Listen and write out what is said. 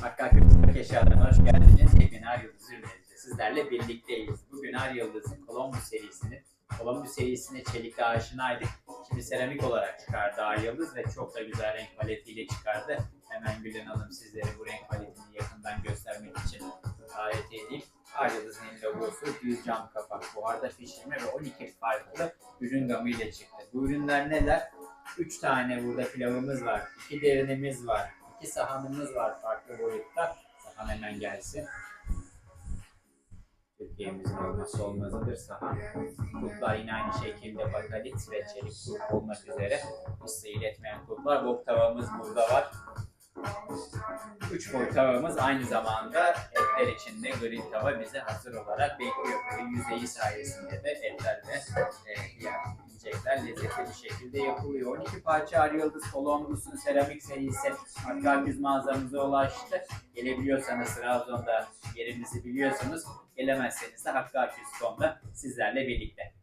Hakkı Kırmızı Eşyalarına hoş geldiniz. Yepyeni Ay Yıldız ürünlerinde sizlerle birlikteyiz. Bugün Ay Yıldız'ın Columbus serisini, Columbus serisine çelikle aşinaydık. Şimdi seramik olarak çıkardı Ay Yıldız ve çok da güzel renk paletiyle çıkardı. Hemen Gülen Hanım sizlere bu renk paletini yakından göstermek için davet edeyim. Ay Yıldız'ın logosu düz cam kapak, buharda pişirme ve 12 farklı ürün gamı ile çıktı. Bu ürünler neler? 3 tane burada pilavımız var, 2 derinimiz var, 2 sahanımız var farklı boyutta. Sahan hemen gelsin. Türkiye'mizin olmazsa olmazıdır sahan. Kulplar yine aynı şekilde bakalit ve çelik kulp olmak üzere. Isı iletmeyen kulplar. Bok tavamız burada var. 3 boy tavamız aynı zamanda etler için de grill tava bize hazır olarak bekliyor. Yüzeyi sayesinde de etler ve e, yiyecekler lezzetli bir şekilde yapılıyor. 12 parça Ar Yıldız Columbus'un seramik serisi hatta biz mağazamıza ulaştı. Gelebiliyorsanız Trabzon'da yerimizi biliyorsunuz. Gelemezseniz de Hakkı Aküs.com'da sizlerle birlikte.